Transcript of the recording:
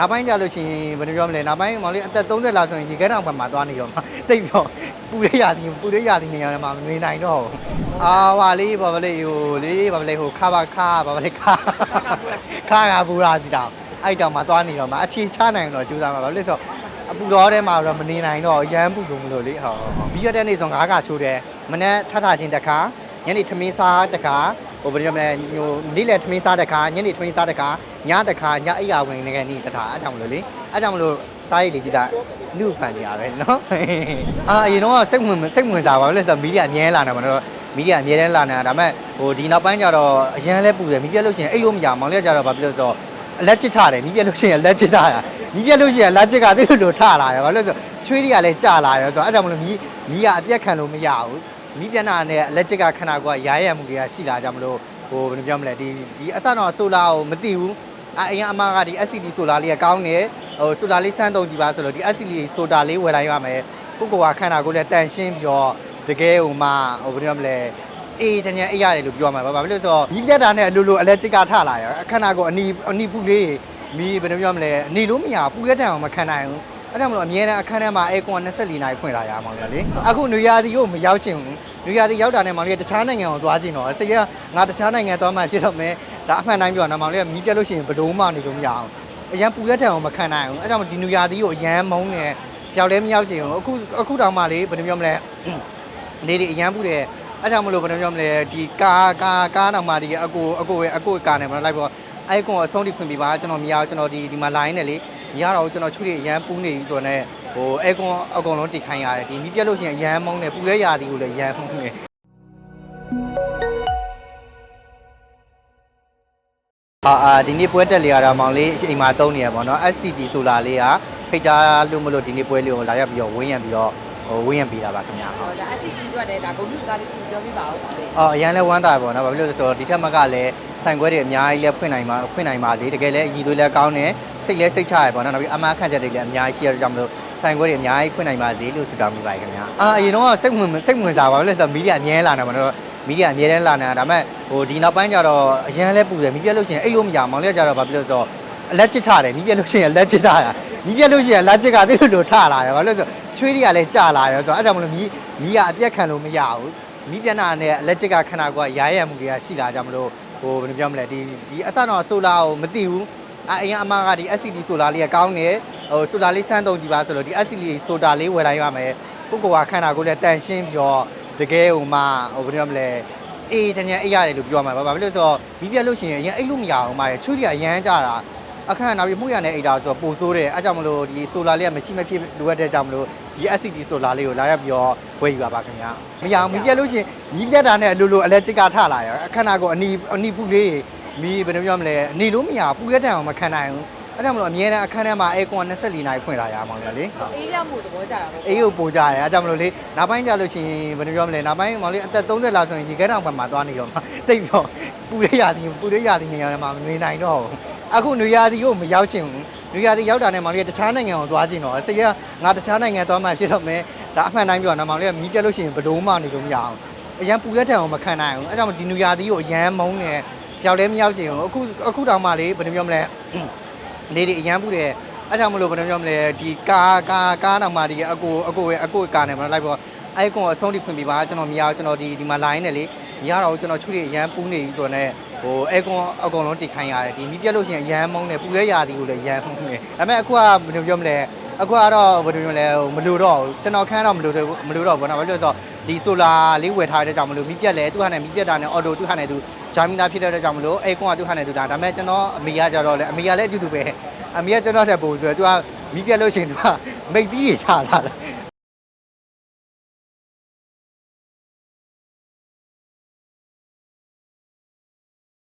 နောက်ပိုင်းကြလို့ရှိရင်ဘယ်လိုပြောမလဲနောက်ပိုင်းမောင်လေးအသက်30လောက်ဆိုရင်ရေခဲတောင်ဘက်မှာသွားနေတော့မှတိတ်ပြီးတော့ပူရရသည်ပူရရသည်နေရာမှာမနေနိုင်တော့ဘူးအာဟာလေးဘာပဲလေဟိုလေးဘာပဲလေဟိုခါပါခါဘာပဲလေခါခါကပူရာစီတောင်အဲ့တောင်မှာသွားနေတော့မှအခြေချနိုင်တော့ကြိုးစားမှာဘာလို့လဲဆိုတော့အပူတော်ထဲမှာတော့မနေနိုင်တော့ရမ်းပူကုန်မလို့လေဟောပြီးရတဲ့နေ့ဆိုငါးကချိုးတယ်မနေ့ထထချင်းတစ်ခါညနေထမင်းစားတစ်ခါ ဟိုဘယ်လိုမလဲဟိုနေ့လယ်ထမင်းစားတစ်ခါညနေထမင်းစားတစ်ခါညတစ်ခါညအိယာဝင်နေခဲ့နေ့တစ်ခါအဲ့ကြောင့်မလို့လေအဲ့ကြောင့်မလို့တားရည်လေးကြည့်တာလူဖန်နေရပဲနော်အာအရင်တော့စိတ်ဝင်စိတ်ဝင်စားပါဘူးလေဆိုတော့မီဒီယာအမြဲလာနေမှာတော့မီဒီယာအမြဲတမ်းလာနေတာဒါပေမဲ့ဟိုဒီနောက်ပိုင်းကျတော့အရန်လဲပူတယ်မီးပြက်လို့ရှိရင်အဲ့လိုမရမောင်လေးကကျတော့ဘာဖြစ်လို့ဆိုတော့လက်ချစ်ထားတယ်မီးပြက်လို့ရှိရင်လက်ချစ်ထားတာမီးပြက်လို့ရှိရင်လက်ချစ်ကသူ့လိုထလာတယ်ဘာလို့လဲဆိုတော့ချွေးတွေကလည်းကျလာတယ်ဆိုတော့အဲ့ကြောင့်မလို့မီးမီးကအပြက်ခံလို့မရဘူး မီးပြက်နာနဲ့လက်ချစ်ကခဏကရာရရမှုတွေကရှိလာကြမလို့ဟိုဘယ်လိုပြောမလဲဒီဒီအစတော့ဆိုလာကိုမသိဘူးအအရင်အမကဒီ SCD ဆိုလာလေးကကောင်းတယ်ဟိုဆိုလာလေးစမ်းတုံကြည့်ပါဆိုလို့ဒီ SCD ဆိုတာလေးဝယ်လိုက်ရမယ်ကိုကိုကခန္ဓာကိုယ်လည်းတန်ရှင်းပြီးတော့တကယ်ဟိုမှဟိုဘယ်လိုပြောမလဲအေးတញ្ញံအေးရတယ်လို့ပြောမှာပါဘာဖြစ်လို့လဲဆိုတော့ကြီးပြက်တာနဲ့အလိုလိုအလက်ချစ်ကထလာရအခဏကိုအနီအနီဖူလေးမီးဘယ်လိုပြောမလဲအနီလို့မရဘူးပူရက်တံအောင်မခံနိုင်ဘူး အဲ့ဒါမလို့အမြဲတမ်းအခန်းထဲမှာအဲကွန်24နာရီဖွင့်လာရအောင်လေအခုနွေရာသီကိုမရောက်ချင်ဘူးနွေရာသီရောက်တာနဲ့မောင်လေးကတခြားနိုင်ငံကိုသွားချင်တော့စိတ်ကငါတခြားနိုင်ငံသွားမှဖြစ်တော့မယ်ဒါအမှန်တိုင်းပြောတာမောင်လေးကမီးပြက်လို့ရှိရင်ဘယ်လိုမှနေလို့မရအောင်အရန်ပူရက်တံအောင်မခံနိုင်ဘူးအဲ့ဒါမှဒီနွေရာသီကိုအရန်မုန်းနေရောက်လဲမရောက်ချင်ဘူးအခုအခုတောင်မှလေဘယ်လိုပြောမလဲနေဒီအရန်ပူတယ်အဲ့ကြောင့်မလို့ဘယ်လိုပြောမလဲဒီကားကားကားတော့မှဒီအကိုအကိုရဲ့အကိုကားနဲ့မလိုက်ပေါ့အဲ့ကွန်အဆုံးထိဖွင့်ပြပါကျွန်တော်မရဘူးကျွန်တော်ဒီဒီမှာ line နဲ့လေ မရတော့ဘူးကျွန်တော်ချွေးအရန်ပူနေပြီဆိုတော့ ਨੇ ဟိုအဲ့ကွန်အကုန်လုံးတိခိုင်းရတယ်ဒီမီးပြက်လို့ရှိရင်အရန်မုန်းတယ်ပူရဲရာသီကိုလည်းအရန်မုန်းတယ်အာအာဒီနေ့ပွဲတက်လေးရတာမောင်လေးအိမ်မှာတုံးနေရပါတော့ SCP ဆိုလာလေးကဖိတ်ကြားလို့မလို့ဒီနေ့ပွဲလေးကိုလာရောက်ပြီးတော့ဝင်းရံပြီးတော့ဟိုဝင်းရံပေးတာပါခင်ဗျာဟောဒါ SCT အတွက်လည်းဒါဂုဏ်ပြုစကားလေးပြောပြပါဦးပါလေအော်အရန်လဲဝမ်းသာပေါ့နော်ဘာဖြစ်လို့လဲဆိုတော့ဒီထက်မကလည်းဆိုင်ခွဲတွေအများကြီးလဲဖွင့်နိုင်မှာဖွင့်နိုင်ပါလေတကယ်လဲအည်သွေးလဲကောင်းတယ် စိတ်လဲစိတ်ချရပေါ့နော်နောက်ပြီးအမားခန့်ချက်တွေလည်းအများကြီးရှိရတဲ့ကြောင့်မလို့ဆိုင်ခွဲတွေအများကြီးဖွင့်နိုင်ပါစေလို့ဆုတောင်းမိပါတယ်ခင်ဗျာအာအရင်တော့စိတ်ဝင်စိတ်ဝင်စားပါဘူးလဲဆိုတော့မီဒီယာအမြဲလာနေမှာတော့မီဒီယာအမြဲတမ်းလာနေတာဒါပေမဲ့ဟိုဒီနောက်ပိုင်းကျတော့အရန်လဲပူတယ်မီးပြက်လို့ရှိရင်အဲ့လိုမရမောင်လေးကကျတော့ဘာဖြစ်လို့ဆိုတော့လက်ချစ်ထားတယ်မီးပြက်လို့ရှိရင်လက်ချစ်ထားတာမီးပြက်လို့ရှိရင်လက်ချစ်ကသူ့လိုထလာတယ်ဘာလို့လဲဆိုတော့ချွေးတွေကလည်းကျလာတယ်ဆိုတော့အဲ့ကြောင့်မလို့မီးမီးကအပြက်ခံလို့မရဘူးမီးပြနာနဲ့လက်ချစ်ကခဏကရာရရမှုတွေကရှိလာကြမလို့ဟိုဘယ်လိုပြောမလဲဒီဒီအစတော့ဆိုလာကိုမသိဘူး အအရင်အမကဒီ SCD ဆိုလာလေးကကောင်းတယ်ဟိုဆိုလာလေးစမ်းတုံကြည့်ပါဆိုလို့ဒီ SCD ဆိုတာလေးဝယ်လိုက်ရမယ်ကိုကိုကခန္ဓာကိုယ်လည်းတန်ရှင်းပြီးတော့တကယ်ဟိုမှဟိုဘယ်လိုပြောမလဲအေးတញ្ញံအေးရတယ်လို့ပြောမှာပါဘာဖြစ်လို့လဲဆိုတော့မီးပြက်လို့ရှိရင်အရင်အိတ်လို့မရအောင်မရချွေးတွေကအရန်ကြတာအခန့်နောက်ပြီးမှုရတဲ့အိတ်တာဆိုတော့ပိုဆိုးတယ်အဲကြောင့်မလို့ဒီဆိုလာလေးကမရှိမဖြစ်လိုအပ်တဲ့ကြောင့်မလို့ဒီ SCD ဆိုလာလေးကိုလာရပြီးတော့ဝယ်ယူပါပါခင်ဗျာမရအောင်မီးပြက်လို့ရှိရင်မီးပြက်တာနဲ့အလိုလိုအလက်ချစ်ကထလာရအခန့်နာကိုအနီအနီဖူလေး မီးဘယ်လိုပြောမလဲအနီလို့မရပူရက်တံအောင်မခံနိုင်ဘူးအဲကြောင့်မလို့အမြဲတမ်းအခန်းထဲမှာအဲကွန်24နာရီဖွင့်လာရအောင်လေအေးရမှုသဘောကြတာပေါ့အေးကိုပို့ကြရတယ်အဲကြောင့်မလို့လေနောက်ပိုင်းကြလို့ရှိရင်ဘယ်လိုပြောမလဲနောက်ပိုင်းမောင်လေးအသက်30လောက်ဆိုရင်ရေခဲတောင်ဘက်မှာသွားနေတော့မှတိတ်ပြီးတော့ပူရရသည်ပူရရသည်နေရာမှာမနေနိုင်တော့ဘူးအခုနွေရာသီကိုမရောက်ချင်ဘူးနွေရာသီရောက်တာနဲ့မောင်လေးကတခြားနိုင်ငံကိုသွားချင်တော့စိတ်ကငါတခြားနိုင်ငံသွားမှဖြစ်တော့မယ်ဒါအမှန်တိုင်းပြောတာမောင်လေးကမီးပြက်လို့ရှိရင်ဘယ်လိုမှနေလို့မရအောင်အရန်ပူရက်ထံအောင်မခံနိုင်ဘူးအဲကြောင့်ဒီနွေရာသီကိုအရန်မုန်းနေ ရောက်လဲမရောက်ချင်ဘူးအခုအခုတောင်မှလေဘယ်လိုပြောမလဲနေဒီအရန်ပူတယ်အဲကြောင့်မလို့ဘယ်လိုပြောမလဲဒီကားကားကားတော့မှဒီအကိုအကိုရဲ့အကိုကားနဲ့မလိုက်ပေါ့အဲ့ကွန်အဆုံးထိဖွင့်ပြပါကျွန်တော်မရဘူးကျွန်တော်ဒီဒီမှာ line နဲ့လေမရတော့ဘူးကျွန်တော်ချွေးတွေအရန်ပူနေပြီဆိုတော့ ਨੇ ဟိုအဲ့ကွန်အကုန်လုံးတိတ်ခိုင်းရတယ်ဒီမီးပြက်လို့ရှိရင်အရန်မုန်းတယ်ပူရဲရာသီကိုလည်းအရန်မုန်းတယ်ဒါပေမဲ့အခုကဘယ်လိုပြောမလဲ အခုကတော့ဘယ်လိုမျိုးလဲမလို့တော့ဘူးကျွန်တော်ခန်းတော့မလို့တော့မလို့တော့ဘောနော်ဘာလို့လဲဆိုတော့ဒီဆိုလာလေးဝယ်ထားတဲ့ကြောင့်မလို့မိပြက်လဲသူ့ဟာနဲ့မိပြက်တာနဲ့အော်တိုသူ့ဟာနဲ့သူဂျာမီနာဖြစ်တဲ့ကြောင့်မလို့အဲကွန်ကသူ့ဟာနဲ့သူဒါဒါပေမဲ့ကျွန်တော်အမေကကြတော့လဲအမေကလည်းအတူတူပဲအမေကကျွန်တော်ထက်ပိုဆိုတော့သူကမိပြက်လို့ရှိရင်သူကမိတ်သီးရချလာတယ်